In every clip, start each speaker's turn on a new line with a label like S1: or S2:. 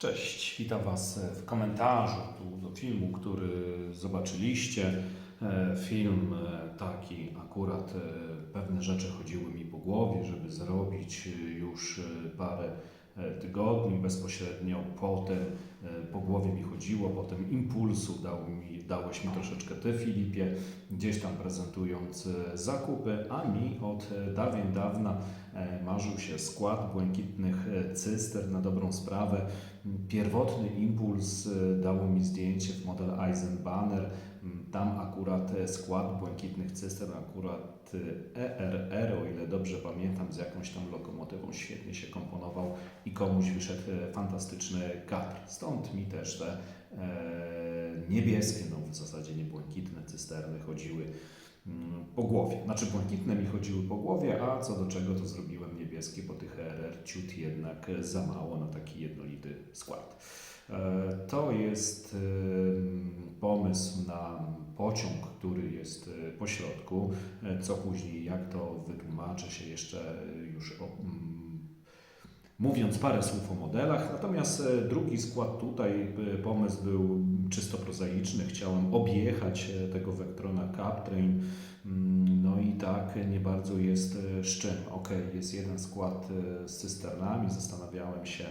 S1: Cześć, witam Was w komentarzu tu do filmu, który zobaczyliście. E, Film e, taki, akurat e, pewne rzeczy chodziły mi po głowie, żeby zrobić już parę tygodni bezpośrednio potem po głowie mi chodziło, potem impulsu dał mi, dałeś mi troszeczkę Ty Filipie, gdzieś tam prezentując zakupy, a mi od dawien dawna marzył się skład błękitnych cyster na dobrą sprawę. Pierwotny impuls e, dało mi zdjęcie w model Eisenbahner. Mm, Tam akurat e, skład błękitnych cystern, akurat e, ERR, o ile dobrze pamiętam, z jakąś tam lokomotywą świetnie się komponował i komuś wyszedł e, fantastyczny kadr. Stąd mi też te e, niebieskie, no w zasadzie nie błękitne cysterny chodziły po głowie. Znaczy błękitne mi chodziły po głowie, a co do czego to zrobiłem niebieskie, bo tych RR ciut jednak za mało na taki jednolity skład. E, To jest em, pomysł na pociąg, który jest e, po środku. E, Co później, jak to wytłumaczę się jeszcze e, już o, mm, mówiąc parę słów o modelach. Natomiast e, drugi skład tutaj, e, pomysł był czysto prozaiczny. Chciałem objechać e, tego Vectrona Captrain. Mm, No i tak nie bardzo jest z czym. Ok, jest jeden skład z cysternami. Zastanawiałem się,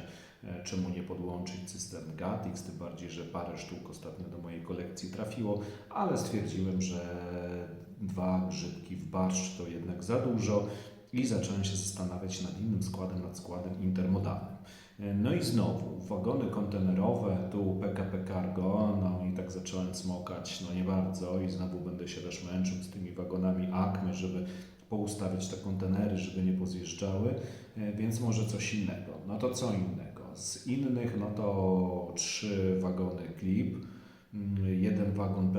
S1: czemu nie podłączyć cystern Gatix, tym bardziej, że parę sztuk ostatnio do mojej kolekcji trafiło, ale stwierdziłem, że dwa grzybki w barszcz to jednak za dużo i zacząłem się zastanawiać nad innym składem, nad składem intermodalnym. No i znowu, wagony kontenerowe, tu PKP Cargo, no i tak zacząłem smokać, no nie bardzo i znowu będę się też męczył z tymi wagonami Acme, żeby poustawiać te kontenery, żeby nie pozjeżdżały, e, więc może coś innego. No to co innego? Z innych, no to trzy wagony Clip,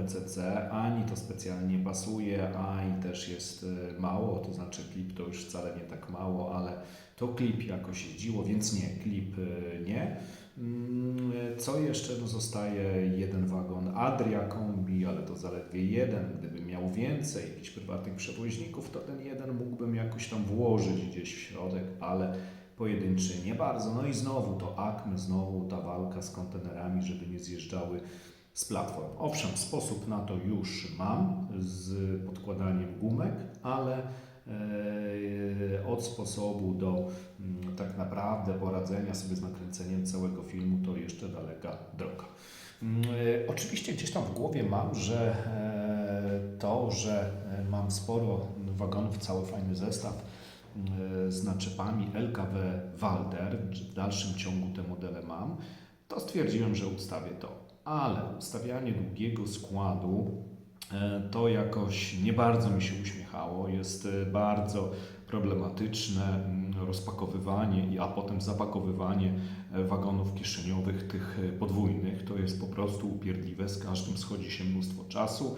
S1: PCC, ani to specjalnie nie pasuje, ani też jest e, mało, to znaczy Clip to już wcale nie tak mało, ale to Clip jakoś jeździło, więc nie, Clip e, nie. Mm, Co jeszcze? No zostaje jeden wagon Adria Kombi, ale to zaledwie jeden. Gdybym miał więcej jakichś prywatnych przewoźników, to ten jeden mógłbym jakoś tam włożyć gdzieś w środek, ale pojedynczy nie bardzo. No i znowu to Acme, znowu ta walka z kontenerami, żeby nie zjeżdżały z platform. Owszem, sposób na to już mam z podkładaniem gumek, ale e, od sposobu do mm, tak naprawdę poradzenia sobie z nakręceniem całego filmu to jeszcze daleka droga. Mm, e, Oczywiście gdzieś tam w głowie mam, że e, to, że mam sporo wagonów, cały fajny zestaw e, z naczepami LKW Walder, w dalszym ciągu te modele mam, to stwierdziłem, że ustawię to. Ale ustawianie długiego składu e, to jakoś nie bardzo mi się uśmiechało. Jest e, bardzo problematyczne mm, rozpakowywanie, a potem zapakowywanie e, wagonów kieszeniowych, tych podwójnych. To jest po prostu upierdliwe, z każdym schodzi się mnóstwo czasu.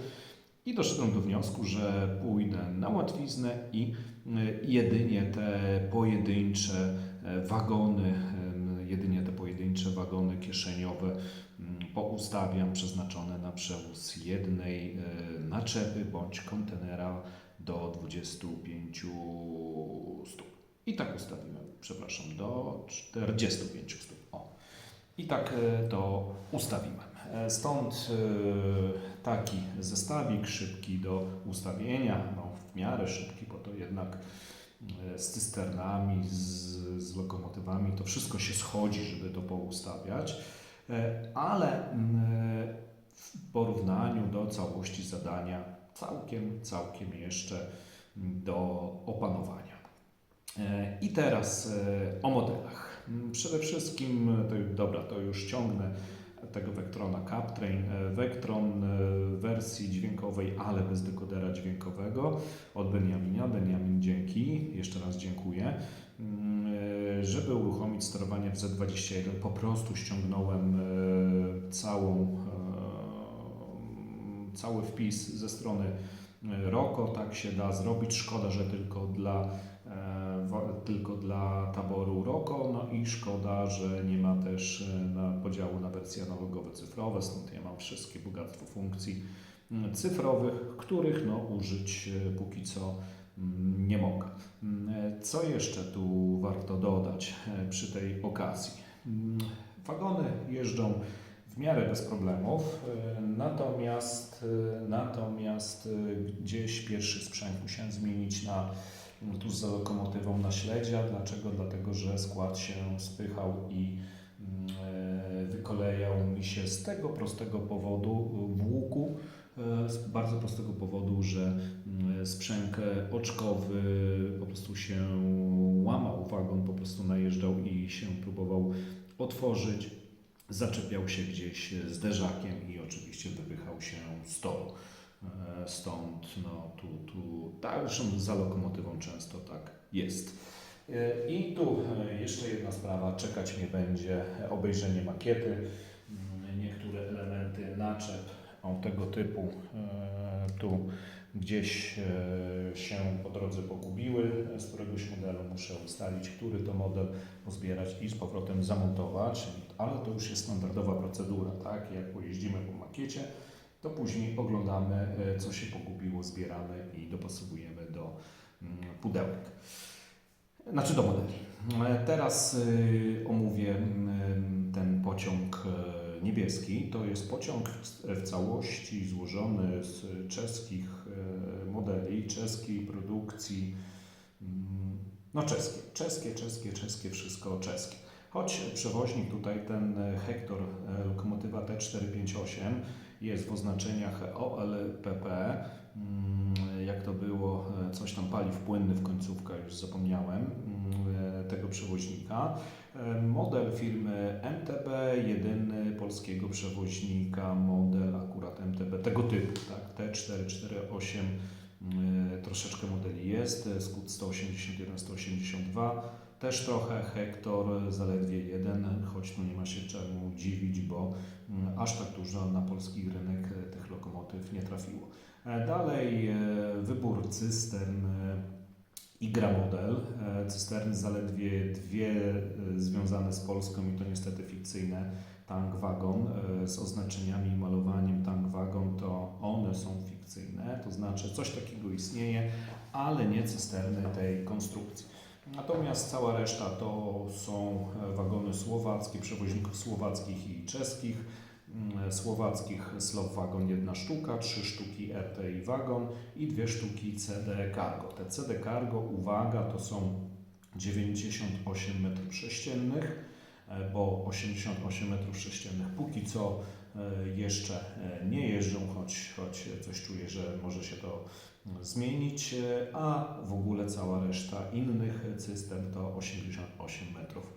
S1: I doszedłem do wniosku, że pójdę na łatwiznę i jedynie te pojedyncze wagony, jedynie te pojedyncze wagony kieszeniowe poustawiam przeznaczone na przewóz jednej e, naczepy bądź kontenera do 25 stóp. I tak ustawiłem, przepraszam, do 45 stóp. O. I tak e, to ustawiłem. E, Stąd taki zestawik szybki do ustawienia, no w miarę szybki, bo to jednak z cysternami, z, z lokomotywami, to wszystko się schodzi, żeby to poustawiać, ale mm, e, w porównaniu do całości zadania całkiem, całkiem jeszcze mm, do opanowania. E, I teraz e, o modelach. Mm, Przede wszystkim, e, to, dobra, to już ciągnę tego Vectrona Captrain. E, Vectron e, w wersji dźwiękowej, ale bez dekodera dźwiękowego od Benjamina. Benjamin, dzięki. Jeszcze raz dziękuję. Mm, e, Żeby uruchomić sterowanie w Z21, po prostu ściągnąłem e, całą, e, cały wpis ze strony e, Roko. Tak się da zrobić. Szkoda, że tylko dla e, tylko dla taboru ROKO, no i szkoda, że nie ma też e, na podziału na wersje analogowe cyfrowe, stąd ja mam wszystkie bogactwo funkcji mm, cyfrowych, których no, użyć e, póki co mm, nie mogę. Mm, e, Co jeszcze tu warto dodać przy tej okazji? Wagony jeżdżą w miarę bez problemów, natomiast, natomiast gdzieś pierwszy sprzęt musiałem zmienić na tuż za lokomotywą na śledzia. Dlaczego? Dlatego, że skład się spychał i mm, e, wykolejał mi się z tego prostego powodu w łuku, e, z bardzo prostego powodu, że mm, sprzęg oczkowy po prostu się łamał, wagon po prostu najeżdżał i się próbował otworzyć, zaczepiał się gdzieś zderzakiem i oczywiście wypychał się z toru. E, Stąd no, tu, tu tak, zresztą za lokomotywą często tak jest. E, I tu e, jeszcze jedna sprawa, czekać mnie będzie obejrzenie makiety. Mm, Niektóre elementy naczep o tego typu tu gdzieś się po drodze pogubiły. Z któregoś modelu muszę ustalić, który to model pozbierać i z powrotem zamontować, ale to już jest standardowa procedura, tak? Jak pojeździmy po makiecie, to później oglądamy, e, co się pogubiło, zbieramy i dopasowujemy do mm, pudełek. Znaczy do modeli. E, Teraz y, omówię mm, ten pociąg e, niebieski. To jest pociąg w- całości złożony z czeskich e, modeli, czeskiej produkcji. mm, No czeskie, czeskie, czeskie, czeskie, wszystko czeskie. Choć przewoźnik tutaj, ten e, Hektor, e, lokomotywa T458 jest w oznaczeniach OLPP. Mm, Jak to było, e, coś tam paliw w końcówkę, już zapomniałem mm, e, tego przewoźnika. E, Model firmy MTB, jedyny polskiego przewoźnika, model akurat MTB tego typu, tak, T448, mm, troszeczkę modeli jest, Skut 181, 182, też trochę, Hektor zaledwie jeden, choć tu nie ma się czemu dziwić, bo mm, aż tak dużo na polski rynek e, tych lokomotyw nie trafiło. E, Dalej e, wybór cystern Igra model. Cysterny zaledwie dwie związane z Polską i to niestety fikcyjne tank wagon z oznaczeniami i malowaniem tank wagon to one są fikcyjne, to znaczy coś takiego istnieje, ale nie cysterny tej konstrukcji. Natomiast cała reszta to są e, wagony słowackie, przewoźników słowackich i czeskich. Mm, Słowackich Slow Wagon jedna sztuka, trzy sztuki RTI Wagon i dwie sztuki CD Cargo. Te CD Cargo, uwaga, to są 98 m3, e, bo 88 m3 póki co e, jeszcze e, nie jeżdżą, choć, choć coś czuję, że może się to mm, zmienić, e, a w ogóle cała reszta innych cystern to 88 metrów.